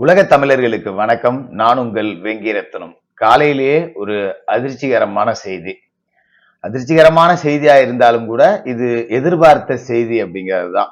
உலக தமிழர்களுக்கு வணக்கம். நான் உங்கள் வெங்கிரத்னம் காலையிலேயே ஒரு அதிர்ச்சிகரமான செய்தி. அதிர்ச்சிகரமான செய்தியா இருந்தாலும் கூட இது எதிர்பார்த்த செய்தி அப்படிங்கிறது தான்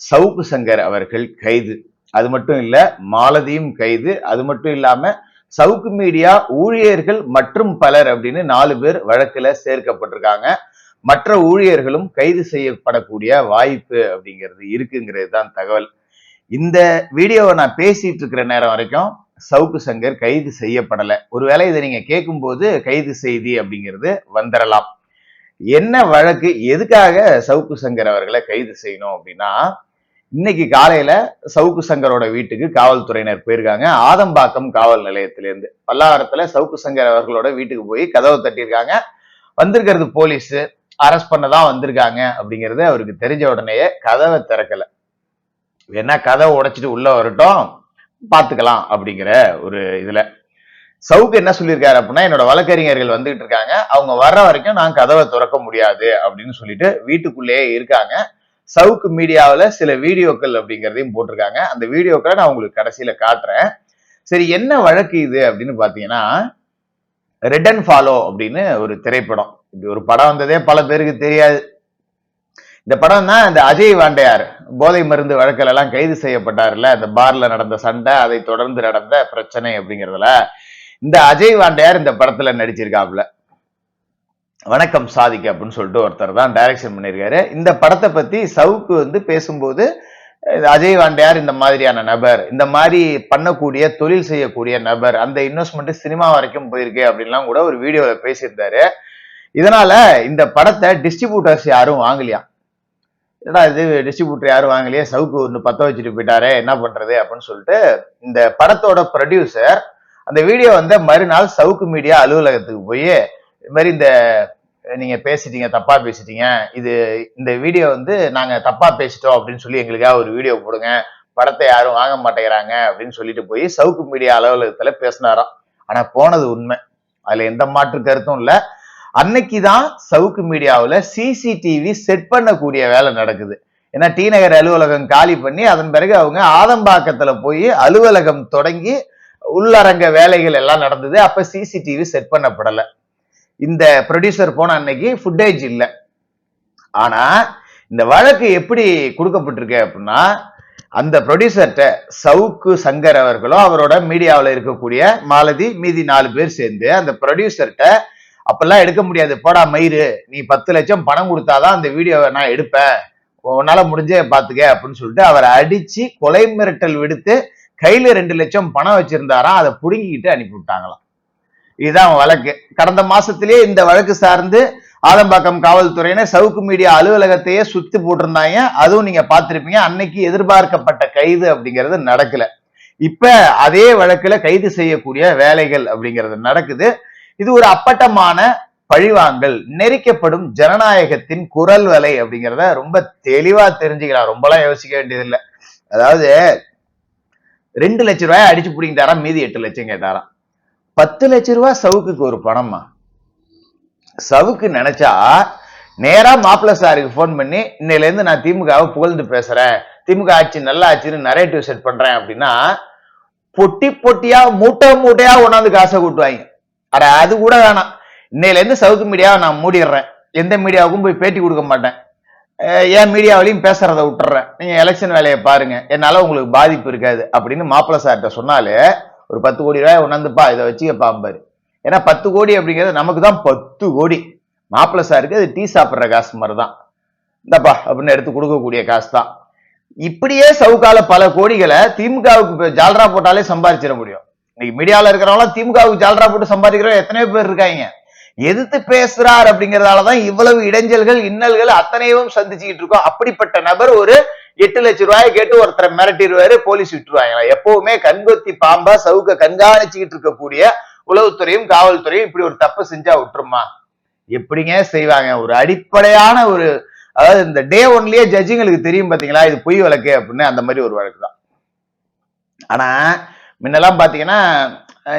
சவுக்கு சங்கர் அவர்கள் கைது. அது மட்டும் இல்ல மாலதியும் கைது. அது மட்டும் இல்லாம சவுக்கு மீடியா ஊழியர்கள் மற்றும் பலர் அப்படின்னு நாலு பேர் வழக்குல சேர்க்கப்பட்டிருக்காங்க. மற்ற ஊழியர்களும் கைது செய்யப்படக்கூடிய வாய்ப்பு அப்படிங்கிறது இருக்குங்கிறது தான் தகவல். இந்த வீடியோவை நான் பேசிட்டு இருக்கிற நேரம் வரைக்கும் சவுக்கு சங்கர் கைது செய்யப்படலை. ஒருவேளை இதை நீங்க கேட்கும்போது கைது செய்தி அப்படிங்கிறது வந்துடலாம். என்ன வழக்கு? எதுக்காக சவுக்கு சங்கர் அவர்களை கைது செய்யணும் அப்படின்னா இன்னைக்கு காலையில சவுக்கு சங்கரோட வீட்டுக்கு காவல்துறையினர் போயிருக்காங்க. ஆதம்பாக்கம் காவல் நிலையத்திலேருந்து. பல்லாவரத்துல சவுக்கு சங்கர் அவர்களோட வீட்டுக்கு போய் கதவை தட்டியிருக்காங்க. வந்திருக்கிறது போலீஸ். அரெஸ்ட் பண்ணதான் வந்திருக்காங்க அப்படிங்கிறது அவருக்கு தெரிஞ்ச உடனேயே கதவை திறக்கலை. வேணா கதை உடைச்சிட்டு உள்ள வரட்டும் பார்த்துக்கலாம் அப்படிங்கிற ஒரு இதுல. சவுக்கு என்ன சொல்லியிருக்காரு அப்படின்னா என்னோட வழக்கறிஞர்கள் வந்துகிட்டு இருக்காங்க. அவங்க வர்ற வரைக்கும் நான் கதவை திறக்க முடியாது அப்படின்னு சொல்லிட்டு வீட்டுக்குள்ளேயே இருக்காங்க. சவுக்கு மீடியாவில் சில வீடியோக்கள் அப்படிங்கிறதையும் போட்டிருக்காங்க. அந்த வீடியோக்களை நான் உங்களுக்கு கடைசியில் காட்டுறேன். சரி என்ன வழக்கு இது அப்படின்னு பார்த்தீங்கன்னா ரெட் அண்ட் ஃபாலோ அப்படின்னு ஒரு திரைப்படம். இப்படி ஒரு படம் வந்ததே பல பேருக்கு தெரியாது. இந்த படம் தான் இந்த அஜய் வாண்டையார். போதை மருந்து வழக்கில் எல்லாம் கைது செய்யப்பட்டார்ல. இந்த பார்ல நடந்த சண்டை அதை தொடர்ந்து நடந்த பிரச்சனை அப்படிங்கிறதுல இந்த அஜய் வாண்டையார் இந்த படத்துல நடிச்சிருக்காப்ல வணக்கம் சாதிக் அப்படின்னு சொல்லிட்டு ஒருத்தர் தான் டைரக்ஷன் பண்ணியிருக்காரு. இந்த படத்தை பத்தி சவுக்கு வந்து பேசும்போது அஜய் வாண்டையார் இந்த மாதிரியான நபர் இந்த மாதிரி பண்ணக்கூடிய தொழில் செய்யக்கூடிய நபர் அந்த இன்வெஸ்ட்மெண்ட் சினிமா வரைக்கும் போயிருக்கு அப்படின்லாம் கூட ஒரு வீடியோல பேசியிருந்தாரு. இதனால இந்த படத்தை டிஸ்ட்ரிபியூட்டர்ஸ் யாரும் வாங்கலையா? என்னடா இது டிஸ்ட்ரிபியூட்டர் யாரும் வாங்கலையே சவுக்கு ஒன்று பற்ற வச்சுட்டு போயிட்டாரே என்ன பண்ணுறது அப்படின்னு சொல்லிட்டு இந்த படத்தோட ப்ரொடியூசர் அந்த வீடியோ வந்து மறுநாள் சவுக்கு மீடியா அலுவலகத்துக்கு போய் இது மாதிரி இந்த நீங்க பேசிட்டீங்க தப்பா பேசிட்டீங்க இது இந்த வீடியோ வந்து நாங்க தப்பா பேசிட்டோம் அப்படின்னு சொல்லி எங்களுக்காக ஒரு வீடியோ போடுங்க படத்தை யாரும் வாங்க மாட்டேங்கிறாங்க அப்படின்னு சொல்லிட்டு போய் சவுக்கு மீடியா அலுவலகத்துல பேசினாராம். ஆனா போனது உண்மை. அதுல எந்த மாற்று கருத்தும் இல்லை. அன்னைக்கு தான் சவுக்கு மீடியாவில் சிசிடிவி செட் பண்ணக்கூடிய வேலை நடக்குது. ஏன்னா டி நகர் அலுவலகம் காலி பண்ணி அதன் பிறகு அவங்க ஆதம்பாக்கத்தில் போய் அலுவலகம் தொடங்கி உள்ளரங்க வேலைகள் எல்லாம் நடந்தது. அப்போ சிசிடிவி செட் பண்ணப்படலை. இந்த ப்ரொடியூசர் போன அன்னைக்கு ஃபுட்டேஜ் இல்லை. ஆனால் இந்த வழக்கு எப்படி கொடுக்கப்பட்டிருக்கு அப்படின்னா அந்த ப்ரொடியூசர்கிட்ட சவுக்கு சங்கர் அவர்களும் அவரோட மீடியாவில் இருக்கக்கூடிய மாலதி மீதி நாலு பேர் சேர்ந்து அந்த ப்ரொடியூசர்கிட்ட அப்பெல்லாம் எடுக்க முடியாது. போடா மயிறு. நீ பத்து லட்சம் பணம் கொடுத்தாதான் அந்த வீடியோவை நான் எடுப்பேன். உன்னால முடிஞ்சே பாத்துக்க அப்படின்னு சொல்லிட்டு அவரை அடிச்சு கொலை மிரட்டல் விடுத்து கையில ரெண்டு லட்சம் பணம் வச்சிருந்தாராம். அதை புடுங்கிக்கிட்டு அனுப்பி விட்டாங்களாம் இதுதான் வழக்கு. கடந்த மாசத்திலேயே இந்த வழக்கு சார்ந்து ஆலம்பாக்கம் காவல்துறையினர் சவுக்கு மீடியா அலுவலகத்தையே சுத்தி போட்டிருந்தாங்க. அதுவும் நீங்க பார்த்திருப்பீங்க. அன்னைக்கு எதிர்பார்க்கப்பட்ட கைது அப்படிங்கிறது நடக்கல. இப்ப அதே வழக்குல கைது செய்யக்கூடிய வேலைகள் அப்படிங்கிறது நடக்குது. இது ஒரு அப்பட்டமான பழிவாங்கல் நெரிக்கப்படும் ஜனநாயகத்தின் குரல் வலை அப்படிங்கிறத ரொம்ப தெளிவா தெரிஞ்சுக்கலாம் ரொம்பலாம் யோசிக்க வேண்டியதில்லை. அதாவது ரெண்டு லட்ச ரூபாய் அடிச்சு பிடிங்கிட்டாராம் மீதி எட்டு லட்சம் கேட்டாராம். பத்து லட்ச ரூபாய் சவுக்குக்கு ஒரு பணமா? சவுக்கு நினைச்சா நேரா மாப்பிள்ள சாருக்கு போன் பண்ணி இன்னையில இருந்து நான் திமுகவை புகழ்ந்து பேசுறேன். திமுக ஆட்சி நல்லா ஆச்சுன்னு நிறைய நரேட்டிவ் செட் பண்றேன் அப்படின்னா பொட்டி பொட்டியா மூட்டை மூட்டையா கொண்டாந்து காசை கூட்டுவாங்க. அட அது கூட வேணாம். இன்னையிலேருந்து சவுக்கு மீடியாவை நான் மூடிடுறேன். எந்த மீடியாவுக்கும் போய் பேட்டி கொடுக்க மாட்டேன். என் மீடியாவிலையும் பேசுறத விட்டுறேன். நீங்க எலெக்ஷன் வேலையை பாருங்க. என்னால உங்களுக்கு பாதிப்பு இருக்காது அப்படின்னு மாப்பிள்ள சார்கிட்ட சொன்னாலே ஒரு பத்து கோடி ரூபாய் உணர்ந்துப்பா இதை வச்சுக்க பாம்பாரு ஏன்னா பத்து கோடி அப்படிங்கிறது நமக்கு தான் பத்து கோடி. மாப்பிள்ள சாருக்கு அது டீ சாப்பிட்ற காசு மாதிரி தான் இந்தப்பா அப்படின்னு எடுத்து கொடுக்கக்கூடிய காசு தான். இப்படியே சவுக்கால பல கோடிகளை திமுகவுக்கு ஜால்ரா போட்டாலே சம்பாதிச்சிட முடியும். இன்னைக்கு மீடியாவில் இருக்கிறவங்களாம் திமுகவுக்கு ஜால்ரா போட்டு சம்பாதிக்கிறவங்க எத்தனையோ பேர் இருக்காங்க. எதிர்த்து பேசுறார் அப்படிங்கறதாலதான் இவ்வளவு இடைஞ்சல்கள் இன்னல்கள் அத்தனையும் சந்திச்சுக்கிட்டு இருக்கோம். அப்படிப்பட்ட நபர் ஒரு எட்டு லட்சம் ரூபாய் கேட்டு ஒருத்தரை மிரட்டிடுவாரு போலீஸ் விட்டுருவாங்களா? எப்பவுமே கண்கொத்தி பாம்பா சவுக்க கண்காணிச்சுக்கிட்டு இருக்கக்கூடிய உளவுத்துறையும் காவல்துறையும் இப்படி ஒரு தப்பு செஞ்சா விட்டுருமா? எப்படிங்க செய்வாங்க? ஒரு அடிப்படையான ஒரு அதாவது இந்த டே ஒன்லயே ஜட்ஜிங்களுக்கு தெரியும் பாத்தீங்களா? இது பொய் வழக்கு அப்படின்னு அந்த மாதிரி ஒரு வழக்கு தான். ஆனா முன்னெல்லாம் பாத்தீங்கன்னா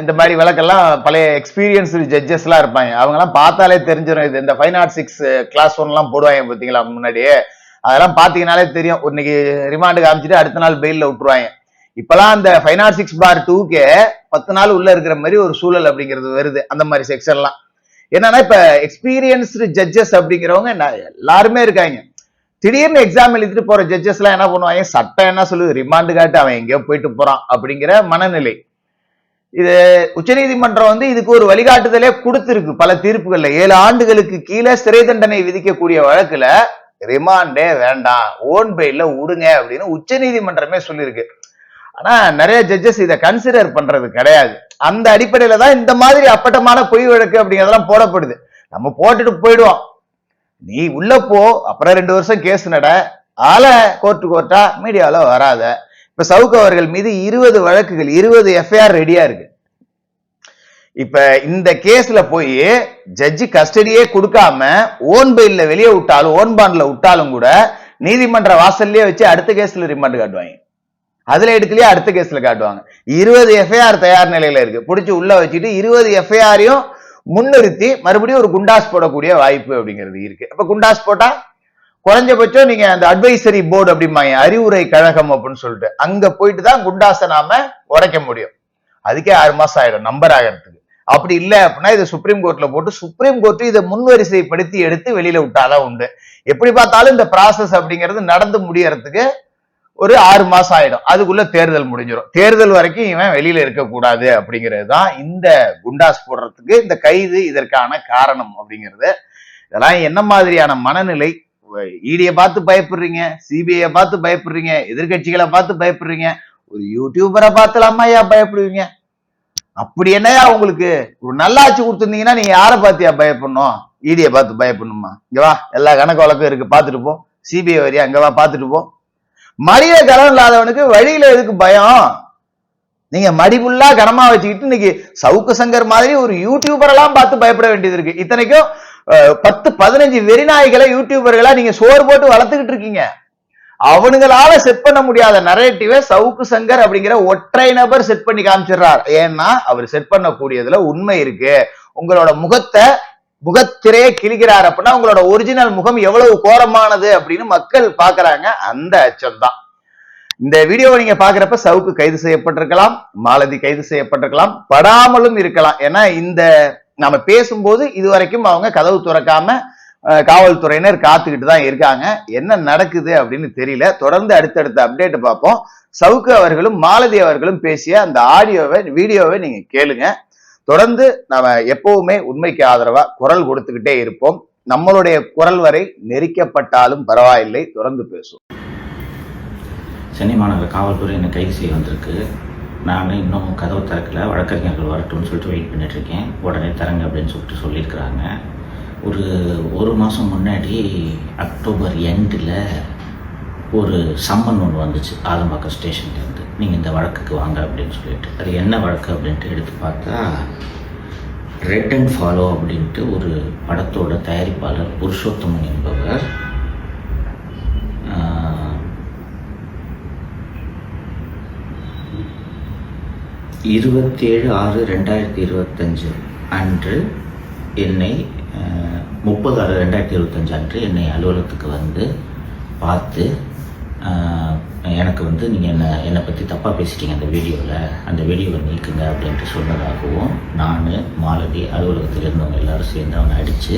இந்த மாதிரி விளக்கெல்லாம் பழைய எக்ஸ்பீரியன்ஸ்டு ஜட்ஜஸ் எல்லாம் இருப்பாங்க. அவங்க எல்லாம் பார்த்தாலே தெரிஞ்சிடும் இது இந்த five naught six class one எல்லாம் போடுவாங்க பாத்தீங்களா முன்னாடியே. அதெல்லாம் பார்த்தீங்கனாலே தெரியும். இன்னைக்கு ரிமாண்டு காமிச்சிட்டு அடுத்த நாள் பெயில்ல விட்டுருவாங்க. இப்பெல்லாம் அந்த ஃபைவ் நாட் சிக்ஸ் பார் டூக்கே பத்து நாள் உள்ள இருக்கிற மாதிரி ஒரு சூழல் அப்படிங்கிறது வருது அந்த மாதிரி செக்ஷன்லாம் என்னன்னா இப்ப எக்ஸ்பீரியன்ஸ்டு ஜட்ஜஸ் அப்படிங்கிறவங்க எல்லாருமே இருக்காங்க. திடீர்னு எக்ஸாம் எழுதிட்டு போற ஜட்ஜஸ் எல்லாம் என்ன பண்ணுவாங்க? சட்டம் என்ன சொல்லுது? ரிமாண்டு காட்டு அவன் எங்கேயோ போயிட்டு போறான் அப்படிங்கிற மனநிலை. இது உச்சநீதிமன்றம் வந்து இதுக்கு ஒரு வழிகாட்டுதலே கொடுத்திருக்கு பல தீர்ப்புகள்ல. ஏழு ஆண்டுகளுக்கு கீழே சிறை தண்டனை விதிக்கக்கூடிய வழக்குல ரிமாண்டே வேண்டாம் ஓன் பெயில விடுங்க அப்படின்னு உச்சநீதிமன்றமே சொல்லியிருக்கு. ஆனா நிறைய ஜட்ஜஸ் இதை கன்சிடர் பண்றது கிடையாது. அந்த அடிப்படையில தான் இந்த மாதிரி அப்பட்டமான பொய் வழக்கு அப்படிங்கிறதெல்லாம் போடப்படுது. நம்ம போட்டுட்டு போயிடுவோம். நீ உள்ள போ அப்புறம் ரெண்டு வருஷம் கேஸ் நட. ஆளை கோர்ட்டு கோர்ட்டா மீடியாவில் வராத. இப்ப சவுக்கு அவர்கள் மீது இருபது வழக்குகள் இருபது எஃப்ஐஆர் ரெடியா இருக்கு. இப்ப இந்த கேஸ்ல போய் ஜட்ஜி கஸ்டடியே கொடுக்காம ஓன் பெயில்ல வெளியே விட்டாலும் ஓன் பாண்ட்ல விட்டாலும் கூட நீதிமன்ற வாசல்லே வச்சு அடுத்த கேஸ்ல ரிமாண்ட் காட்டுவாங்க. அதுல எடுக்கலையே அடுத்த கேஸ்ல காட்டுவாங்க. இருபது எஃப்ஐஆர் தயார் நிலையில இருக்கு. பிடிச்சி உள்ள வச்சுட்டு இருபது எஃப்ஐஆரையும் முன்னிறுத்தி மறுபடியும் ஒரு குண்டாஸ் போடக்கூடிய வாய்ப்பு அப்படிங்கிறது இருக்கு. அப்ப குண்டாஸ் போட்டா குறைஞ்சபட்சம் நீங்க அந்த அட்வைசரி போர்டு அப்படிம்பாங்க அறிவுரை கழகம் அப்படின்னு சொல்லிட்டு அங்க போயிட்டு தான் குண்டாஸை நாம உடைக்க முடியும். அதுக்கே ஆறு மாசம் ஆயிடும் நம்பர் ஆகிறதுக்கு. அப்படி இல்லை அப்படின்னா இதை சுப்ரீம் கோர்ட்ல போட்டு சுப்ரீம் கோர்ட் இதை முன்வரிசைப்படுத்தி எடுத்து வெளியில விட்டாதான் உண்டு. எப்படி பார்த்தாலும் இந்த ப்ராசஸ் அப்படிங்கிறது நடந்து முடியறதுக்கு ஒரு ஆறு மாசம் ஆயிடும். அதுக்குள்ள தேர்தல் முடிஞ்சிடும் தேர்தல் வரைக்கும் இவன் வெளியில இருக்கக்கூடாது அப்படிங்கிறது தான் இந்த குண்டாஸ் போடுறதுக்கு இந்த கைது இதற்கான காரணம் அப்படிங்கிறது. இதெல்லாம் என்ன மாதிரியான மனநிலை? ஈடியை பார்த்து பயப்படுறீங்க சிபிஐயை பார்த்து பயப்படுறீங்க எதிர்க்கட்சிகளை பார்த்து பயப்படுறீங்க ஒரு யூடியூபரை பார்த்துலாமா ஐயா பயப்படுவீங்க? அப்படி என்னையா உங்களுக்கு? ஒரு நல்லாட்சி கொடுத்துருந்தீங்கன்னா நீங்க யாரை பார்த்தியா பயப்படணும்? ஈடியை பார்த்து பயப்படணுமா? இங்க வா எல்லா கணக்கு வழக்கும் இருக்கு பார்த்துட்டு போ. சிபிஐ வரியா? அங்க வா பார்த்துட்டு போ. மடியில கனம் இல்லாதவனுக்கு வழியில எதுக்கு பயம்? நீங்க மடிபுல்லா கனமா வச்சுக்கிட்டு இன்னைக்கு சவுக்கு சங்கர் மாதிரி ஒரு யூடியூபரெல்லாம் பார்த்து பயப்பட வேண்டியது இருக்கு. இத்தனைக்கும் பத்து பதினஞ்சு வெறிநாய்களை யூடியூபர்களா நீங்க சோறு போட்டு வளர்த்துக்கிட்டு இருக்கீங்க. அவனுங்களால செட் பண்ண முடியாத நரேட்டிவை சவுக்கு சங்கர் அப்படிங்கிற ஒற்றை நபர் செட் பண்ணி காமிச்சிடுறார். ஏன்னா அவர் செட் பண்ணக்கூடியதுல உண்மை இருக்கு. உங்களோட முகத்தை முகத்திரையே கிழிக்கிறார் அப்படின்னா உங்களோட ஒரிஜினல் முகம் எவ்வளவு கோரமானது அப்படின்னு மக்கள் பாக்குறாங்க அந்த அச்சம் தான். இந்த வீடியோவை நீங்க பாக்குறப்ப சவுக்கு கைது செய்யப்பட்டிருக்கலாம் மாலதி கைது செய்யப்பட்டிருக்கலாம் படாமலும் இருக்கலாம். ஏன்னா இந்த நாம பேசும்போது இதுவரைக்கும் அவங்க கதவு துறக்காம காவல்துறையினர் காத்துக்கிட்டு தான் இருக்காங்க. என்ன நடக்குது அப்படின்னு தெரியல. தொடர்ந்து அடுத்தடுத்த அப்டேட் பார்ப்போம். சவுக்கு அவர்களும் மாலதி அவர்களும் பேசிய அந்த ஆடியோவை வீடியோவை நீங்க கேளுங்க. தொடர்ந்து நம்ம எப்பவுமே உண்மைக்கு ஆதரவா குரல் கொடுத்துக்கிட்டே இருப்போம். நம்மளுடைய குரல் வரை நெரிக்கப்பட்டாலும் பரவாயில்லை. தொடர்ந்து பேசுவோம். சென்னை மாநகர காவல்துறை என்னை கைது செய்ய வந்திருக்கு. நான் இன்னும் கதவு திறக்கல. வழக்கறிஞர்கள் வரட்டும்னு சொல்லிட்டு வெயிட் பண்ணிட்டு இருக்கேன் உடனே தரங்க அப்படின்னு சொல்லிட்டு சொல்லியிருக்கிறாங்க. ஒரு ஒரு மாதம் முன்னாடி அக்டோபர் எண்டில் ஒரு சம்மன் ஒன்று வந்துச்சு. ஆலம்பாக்கம் ஸ்டேஷன்லேருந்து. நீங்கள் இந்த வழக்குக்கு வாங்க அப்படின்னு சொல்லிட்டு அது என்ன வழக்கு அப்படின்ட்டு எடுத்து பார்த்தா ரெட் அண்ட் ஃபாலோ அப்படின்ட்டு ஒரு படத்தோட தயாரிப்பாளர் புருஷோத்தமன் என்பவர் இருபத்தேழு ஆறு ரெண்டாயிரத்தி இருபத்தஞ்சு அன்று என்னை முப்பது ஆறு ரெண்டாயிரத்தி இருபத்தஞ்சு அன்று என்னை அலுவலகத்துக்கு வந்து பார்த்து எனக்கு வந்து நீங்கள் என்ன என்னை பற்றி தப்பாக பேசிட்டீங்க அந்த வீடியோவில் அந்த வீடியோவை நீக்குங்க அப்படின்ட்டு சொன்னதாகவும் நான் மாலதி அலுவலகத்தில் இருந்தவங்க எல்லோரும் சேர்ந்து அவனை அடித்து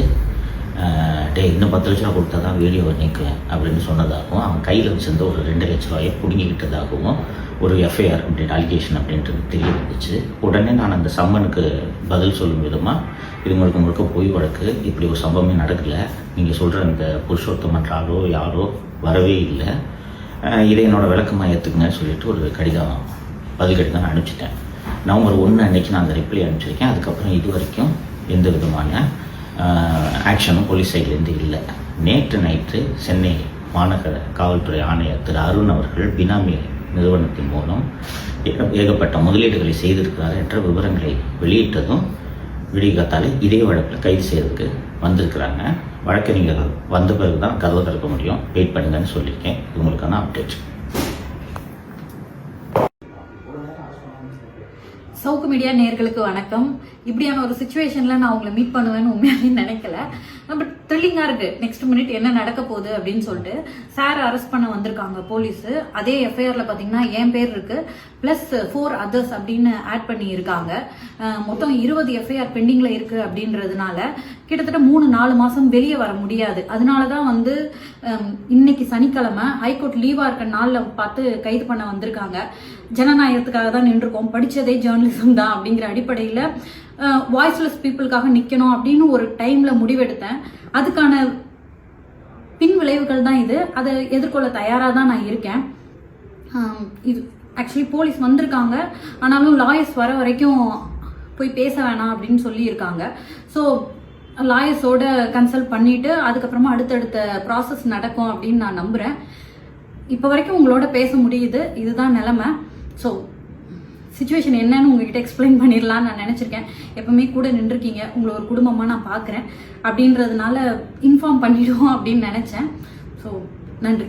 டே இன்னும் பத்து லட்ச ரூபா கொடுத்தா தான் வீடியோவை நீக்குவேன் அப்படின்னு சொன்னதாகவும் அவன் கையில் வச்சிருந்த ஒரு ரெண்டு லட்ச ரூபாயை பிடுங்கிக்கிட்டதாகவும் ஒரு எஃப்ஐஆர் அப்படின்ட்டு அலிகேஷன் அப்படின்றது தெரிய வந்துச்சு உடனே நான் அந்த சம்மனுக்கு பதில் சொல்லும் விதமாக இது முழுக்க முழுக்க பொய் வழக்கு இப்படி ஒரு சம்பவமே நடக்கலை. நீங்கள் சொல்கிற அந்த புருஷோத்தமன்றாரோ யாரோ வரவே இல்லை. இதை என்னோட விளக்கமாக ஏற்றுக்குங்கன்னு சொல்லிட்டு ஒரு கடிதம் பதில் கடிதம் நான் அனுப்பிச்சிட்டேன். நவம்பர் ஒன்று அன்னைக்கு நான் அந்த ரிப்ளை அனுப்பிச்சிருக்கேன். அதுக்கப்புறம் இது வரைக்கும் எந்த விதமான ஆக்ஷனும் போலீஸ் சைட்லேருந்து இல்லை. நேற்று நைட்டு சென்னை மாநகர காவல்துறை ஆணையர் திரு அருண் அவர்கள் பினாமி நிறுவனத்தின் மூலம் ஏகப்பட்ட முதலீடுகளை செய்திருக்கிறார் என்ற விவரங்களை வெளியிட்டதும் விடிகாத்தாலே இதே வழக்கில் கைது செய்யறதுக்கு வந்திருக்கிறாங்க. வழக்கறிஞர்கள் வந்த பிறகு தான் கதவை திறக்க முடியும். வெயிட் பண்ணுங்கன்னு சொல்லியிருக்கேன். இது உங்களுக்கான அப்டேட் சவுக்கு மீடியா நேர்களுக்கு வணக்கம். இப்படியான ஒரு சுச்சுவேஷன்ல நான் உங்களை மீட் பண்ணுவேன்னு உண்மையாகவே நினைக்கல. த்ரில்லிங்காக இருக்குது நெக்ஸ்ட் மினிட் என்ன நடக்க போகுது அப்படின்னு சொல்லிட்டு சார் அரெஸ்ட் பண்ண வந்திருக்காங்க போலீஸு அதே எஃப்ஐஆரில் பார்த்தீங்கன்னா என் பேர் இருக்குது ப்ளஸ் ஃபோர் அதர்ஸ் அப்படின்னு ஆட் பண்ணி இருக்காங்க மொத்தம் இருபது எஃப்ஐஆர் பெண்டிங்கில் இருக்குது அப்படின்றதுனால கிட்டத்தட்ட மூணு நாலு மாதம் வெளியே வர முடியாது. அதனால தான் வந்து இன்னைக்கு சனிக்கிழமை ஹைகோர்ட் லீவாக இருக்க நாளில் பார்த்து கைது பண்ண வந்திருக்காங்க. ஜனநாயகத்துக்காக தான் நின்றுருக்கோம். படித்ததே ஜேர்னலிசம் தான் அப்படிங்கிற அடிப்படையில் வாய்ஸ்லெஸ் பீப்புளுக்காக நிற்கணும் அப்படின்னு ஒரு டைமில் முடிவெடுத்தேன். அதுக்கான பின் விளைவுகள் தான் இது. அதை எதிர்கொள்ள தயாராக தான் நான் இருக்கேன். இது ஆக்சுவலி போலீஸ் வந்திருக்காங்க. ஆனாலும் லாயர்ஸ் வர வரைக்கும் போய் பேச வேணாம் அப்படின்னு சொல்லியிருக்காங்க. ஸோ லாயர்ஸோட கன்சல்ட் பண்ணிட்டு அதுக்கப்புறமா அடுத்தடுத்த ப்ராசஸ் நடக்கும் அப்படின்னு நான் நம்புகிறேன் இப்போ வரைக்கும் உங்களோட பேச முடியுது. இதுதான் நிலமை. ஸோ சுச்சுவேஷன் என்னன்னு உங்ககிட்ட எக்ஸ்பிளைன் பண்ணிடலாம்னு நான் நினச்சிருக்கேன். எப்பவுமே கூட நின்றுருக்கீங்க. உங்களை ஒரு குடும்பமாக நான் பார்க்குறேன். அப்படின்றதுனால இன்ஃபார்ம் பண்ணிடுவோம் அப்படின்னு நினச்சேன். ஸோ நன்றி.